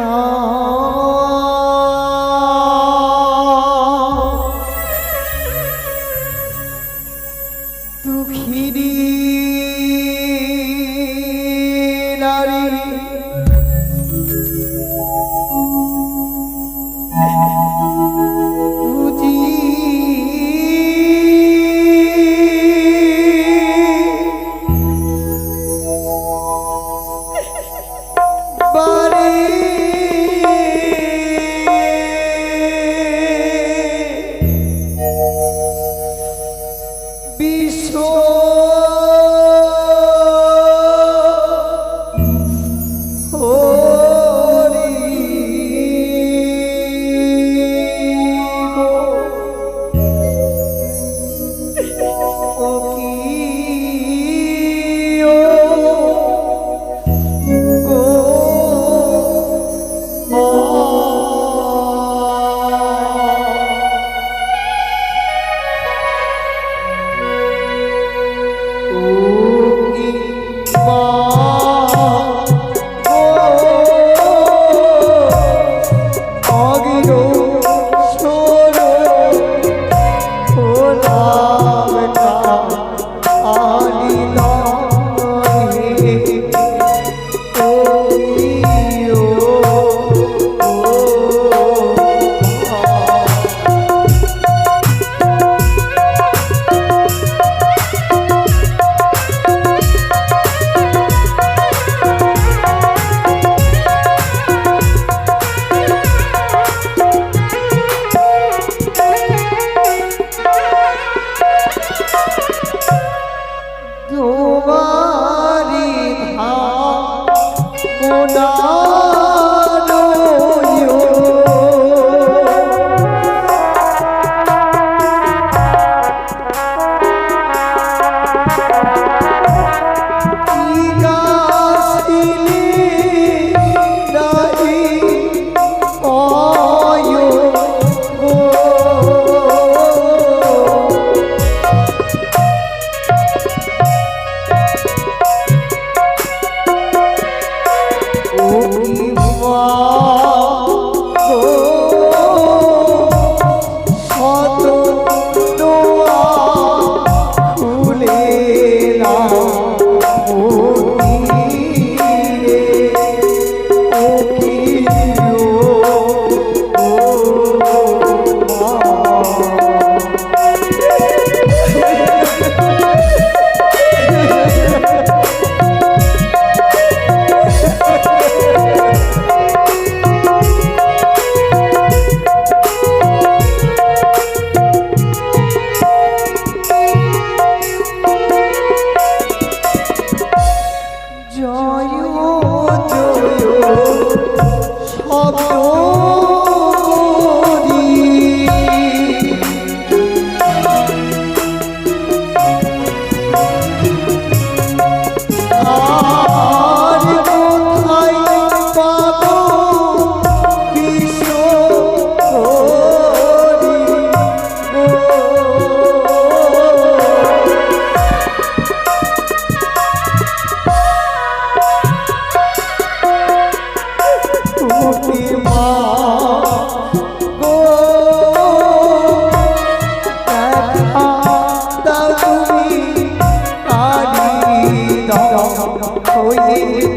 안녕. হয়ে ও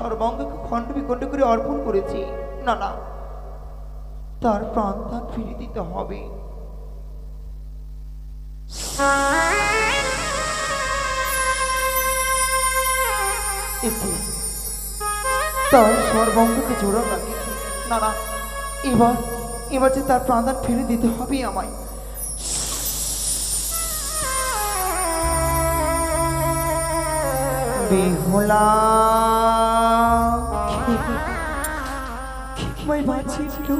সর্বাঙ্গকে খণ্ড বিখণ্ড করে অর্পণ করেছি। না না, তার প্রাণদান ফিরে দিতে হবে। তার সর্বাঙ্গকে জোড়া লাগিয়েছি না না, এবার এবার যে তার প্রাণদান ফিরে দিতে হবে আমায়। বেহুলা আমায় বাঁচিয়েছিল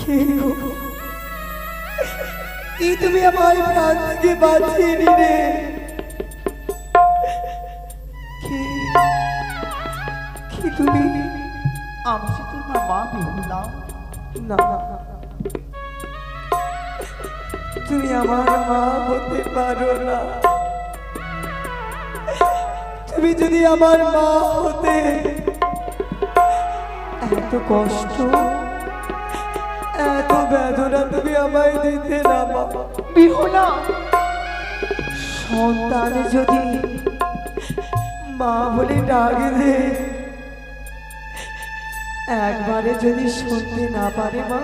কে গো কি তুমি আমার প্রাণ থেকে বাঁচিয়ে নিলে। কি? তুমি? আমি তোমার মা বেহুলা না। তুমি আমার মা হতে পারো না। তুমি যদি আমার মা হতে এত কষ্ট এত বেদনা তুমি আমায় দিতে না বাবা সন্তান যদি মা বলে ডাক দে একবারে যদি শুনতে না পারে মা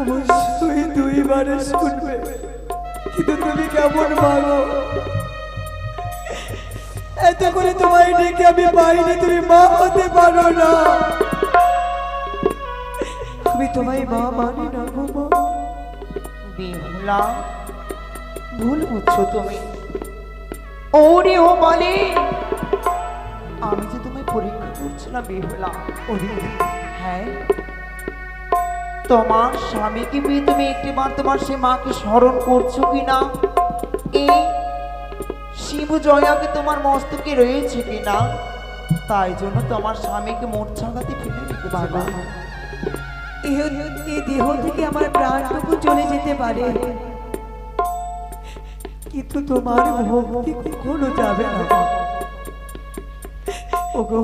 অবশ্যই দুইবারে শুনবে। কিন্তু তুমি কেমন মাগো এত করে তোমায় ডেকে আমি পাইনি তুমি মা হতে পারো না। আমি তোমায় মা মানি না গো মা। বেহুলা ভুল বুঝছ তুমি। ওরে ও বলে আমি যে তোমায় পরীক্ষা করছিলাম বেহুলা ওরে হ্যাঁ। তোমার স্বামীকে পেয়ে তুমি একটি বার তোমার সে মাকে স্মরণ করছ কিনা? এই শিবু জয়াকে তোমার মস্তকে রয়েছে কিনা? তাই জন্য তোমার স্বামীকে মূর্ছাঘাতে ফেলে রেখে বাবা এই দেহ থেকে আমার প্রাণটুকু চলে যেতে পারে। কিন্তু তোমার ভক্তি কখনো যাবে না। ওগো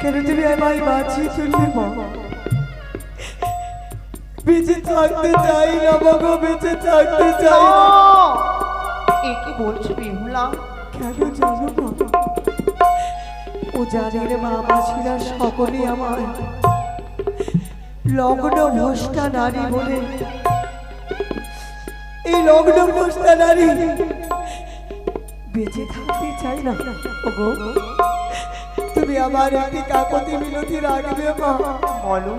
কেন তুমি আমায় বাঁচিয়ে মা? বেঁচে থাকতে চাই না বেঁচে থাকতে চাই না। এ কি বলছো বেহুলা কেন জানো বাবা ও জানে রে মা সকলেই আমার লগ্ন ভ্রষ্টা নারী বলে। এই লগ্ন ভ্রষ্টা নারী বেঁচে থাকতে চাই না। ওগো তুমি আমার একটি কাকতি মিনতি রাখবে মা। বলো।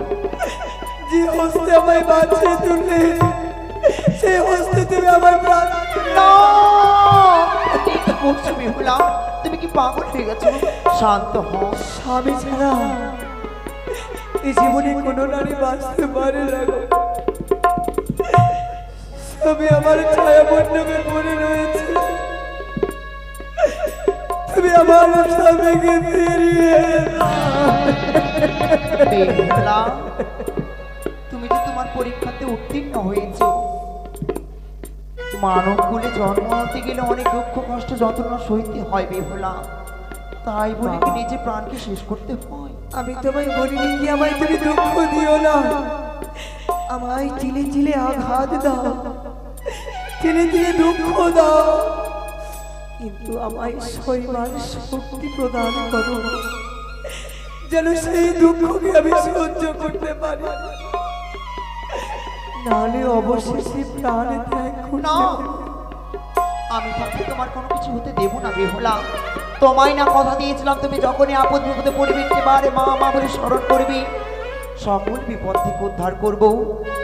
যে হস্তে আমায় বাঁচিয়ে তুললে সেই হস্তে তুমি আমার প্রাণ করছ বেহুলা তুমি কি পাগল হয়ে গেছো? শান্ত হও। স্বামী ছাড়া এই জীবনে কোনো নারী বাঁচতে পারে না গো। আমার ছায়া মণ্ডপে পড়ে রয়েছে। তুমি আমার স্বামীকে ফিরিয়ে তুমি যে তোমার পরীক্ষাতে উত্তীর্ণ হয়েছো। মানব জন্ম হতে গেলে অনেক দুঃখ কষ্ট যন্ত্রণা সইতে হয় বেহুলা। তাই বলে কি নিজে প্রাণকে শেষ করতে হয়? আমি তোমায় বলিনি কি আমায় তুমি দুঃখ দিও না? আমায় চিলে চিলে আঘাত দাও। চিলে চিলে দুঃখ দাও। কিন্তু আমায় সইবার শক্তি প্রদান করো। যেন সেই দুঃখকে আমি সহ্য করতে পারি। নাহলে অবশেষে প্রাণ ত্যাগ না। আমি থাকতে তোমার কোনো কিছু হতে দেবো না বেহুলা তোমায় না কথা দিয়েছিলাম তুমি যখনই আপদ বিপদে পড়বে এবারে মা মা বলে স্মরণ করবে। সকল বিপদ থেকে উদ্ধার করব।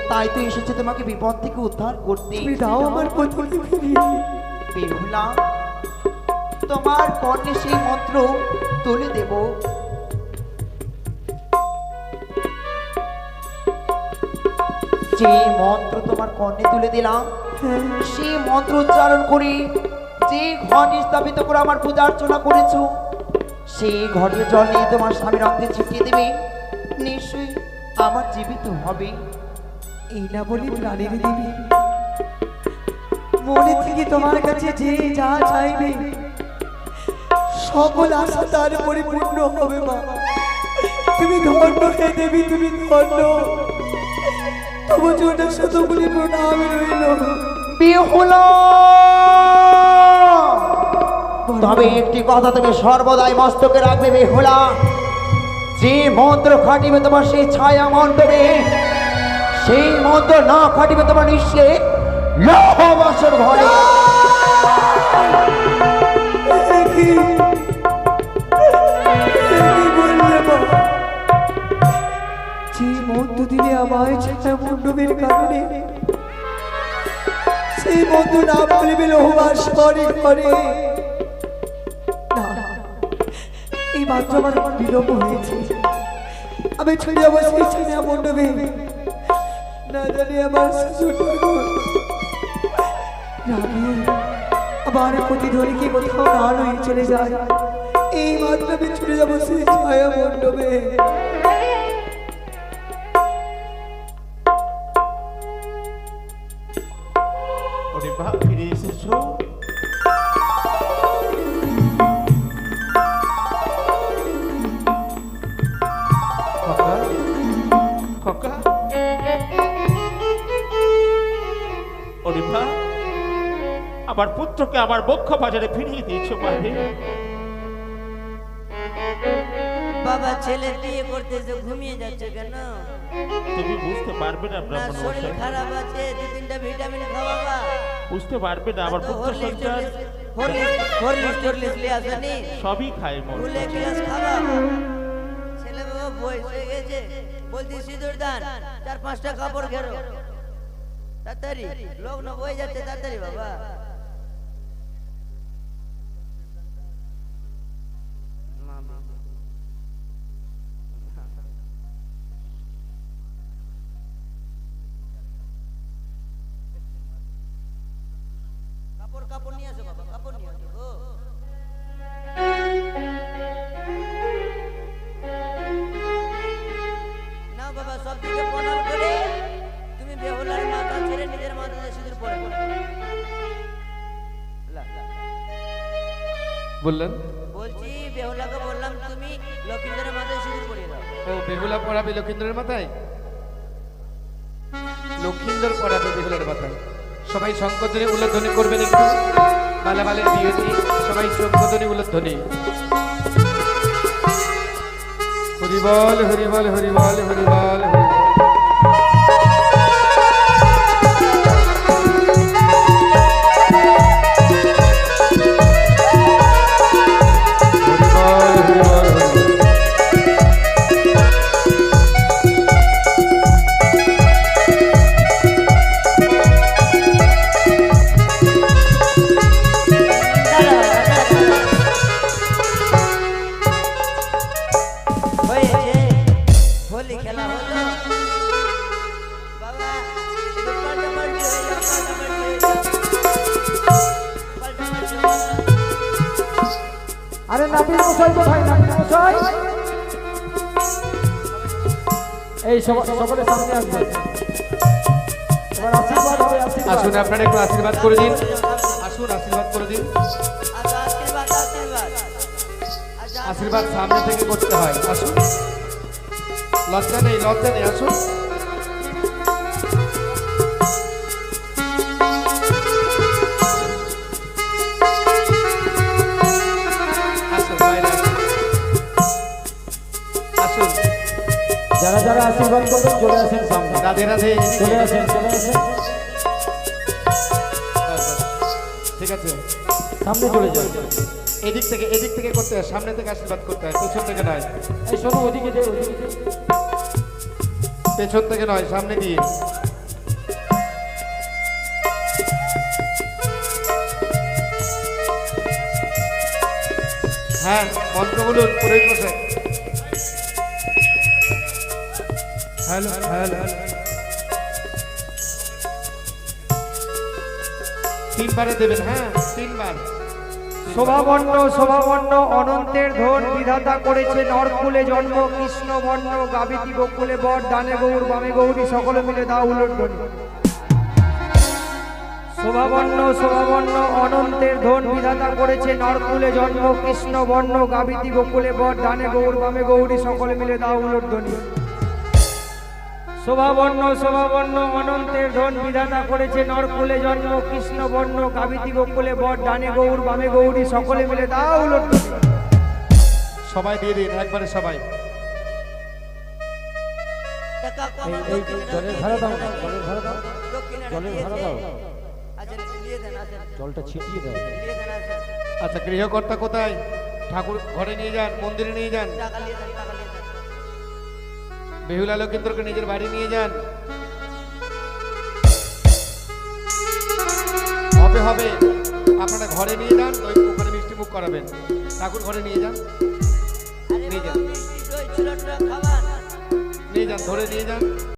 তাই তো এসেছে তোমাকে বিপদ থেকে উদ্ধার করতে। দাও আমার বেহুলা তোমার কর্ণে সেই মন্ত্র তুলে দেব। যে মন্ত্র তোমার কর্ণে তুলে দিলাম। সেই মন্ত্র উচ্চারণ করে, যে ঘর স্থাপিত করে আমার পূজা অর্চনা করেছ, সেই ঘরের জল নিয়ে তোমার স্বামীর অঙ্গে ছিটিয়ে দেবে। নিশ্চয়ই আমার জীবিত হবে। এই না বলি প্রাণের দিবি, মনে থেকে তোমার কাছে যে যা চাইবে, সকল আশা তার পরিপূর্ণ হবে মা। তুমি ধন্য হে দেবী, তুমি ধন্য। তবু জন্য শতগুলি প্রণাম রইল। বেহুলা তবে একটি কথা তুমি সর্বদাই মস্তকে রাখবে বেহুলা যে মন্ত্র খাটিবে তোমার সেই ছায়া মণ্ডপে সেই মন্ত্র না খাটিবে তোমার নিশ্চে লহ বছর ঘরে? যে মধ্য দিলে আমায় ছায়া মণ্ডপের কারণে সেই মধ্য না বলবে লোহবাস করে করে। এই মাত্র আমার বিলম্ব হয়েছে। আমি ছুটে যাব সেই মণ্ডপে না জানি আমার রাগে আবার প্রতিধ্বনিকে কোথাও না চলে যায়। এই মাত্র আমি ছুটে যাব সেই ছায়া মণ্ডপে আমার পুত্রকে আমার বক্ষ বাজারে ফিরিয়ে দিয়েছ মারে বাবা ছেলে বিয়ে করতেছে ঘুমিয়ে যাচ্ছে কেন? তুমি বুঝতে পারবে না না ব্রাহ্মণ শরীর খারাপ আছে দু তিনটা ভিটামিন খাওয়াবা বুঝতে পারবে না আমার পুত্র সন্তান। সবই খায় ভুলে গ্লাস খাবা ছেলে বাবা বয়স গেছে। বলছি সিঁদুর দান চার পাঁচটা কাপড় ঘেরো। তাড়াতাড়ি লগ্ন বয়ে যাচ্ছে তাড়াতাড়ি বাবা। কাপড় কাপড় নিয়ে আসো বাবা কাপড় নিয়ে আসো গো। না বাবা সব দিকে প্রণাম করে তুমি বেহুলার মাথা ছেড়ে নিজের মাথাতে সিঁদুর পরে বললেন? বলছি বেহুলাকে বললাম তুমি লক্ষিন্দরের মাথায় সিঁদুর পরিয়ে দাও। ও বেহুলা পড়াবে লক্ষিন্দরের মাথায়? লক্ষিন্দর পড়াবে বেহুলার মাথায়? সবাই শঙ্করধ্বনি উল্লোধ্বনি করবেন একটু। মালামালের বালে দিয়েছি সবাই শঙ্করধ্বনি উল্লোধ্বনি। হরিবল হরিবল হরিবল হরিবল হরিবল। আশীর্বাদ। আসুন আপনারা একটু আশীর্বাদ করে দিন। আসুন আশীর্বাদ করে দিন। আশীর্বাদ সামনে থেকে করতে হয়। আসুন। লজ্জা নেই লজ্জা নেই আসুন, চলে আসেন সামনে রাধে রাধে। চলে আসেন চলে আসেন। ঠিক আছে। সামনে চলে যান। এদিক থেকে এদিক থেকে করতে হয় সামনে থেকে আশীর্বাদ করতে হয় পেছন থেকে নয়। এই শোনো ওদিকে যে পেছন থেকে নয় সামনে দিয়ে। হ্যাঁ মন্ত্র বলুন পুরোহিত মশাই। Hello hello. তিনবারে দেবেন হ্যাঁ তিনবার। শোভাবর্ণ শোভাবর্ণ, অনন্তের ধন বিধাতা করেছে নরকুলে জন্ম কৃষ্ণ বর্ণ গাবিতি বকুলে বর, দানে গৌর, বামে গৌরী, সকলে মিলে দা উলটনি শোভাবর্ণ শোভাবর্ণ, অনন্তের ধন বিধাতা করেছে নরকুলে জন্ম কৃষ্ণ বর্ণ গাবিতি বকুলে বর ডানে গৌর, বামে গৌরী, সকলে মিলে দা উলটনি শোভাবর্ণ শোভাবর্ণ অনন্তের ধন বিধাতা করেছে নরকুলে জন্ম কৃষ্ণ বর্ণ গাবিতি গোকুলে বট ডানে গৌর বামে গৌরী সকলে মিলে দাও সবাই দিয়ে দিন একবারে সবাই। টাকা কমা এই জলের ধারা দাও জলের ধারা দাও জলের ধারা দাও। জলটা ছিটিয়ে দাও। আচ্ছা গৃহকর্তা কোথায়? ঠাকুর ঘরে নিয়ে যান মন্দিরে নিয়ে যান। বেহুলা লোকেন্দ্রকে নিজের বাড়ি নিয়ে যান। হবে হবে। আপনারা ঘরে নিয়ে যান ওই ওখানে মিষ্টি মুখ করাবেন। ঠাকুর ঘরে নিয়ে যান। নিয়ে যান। নিয়ে যান ধরে নিয়ে যান।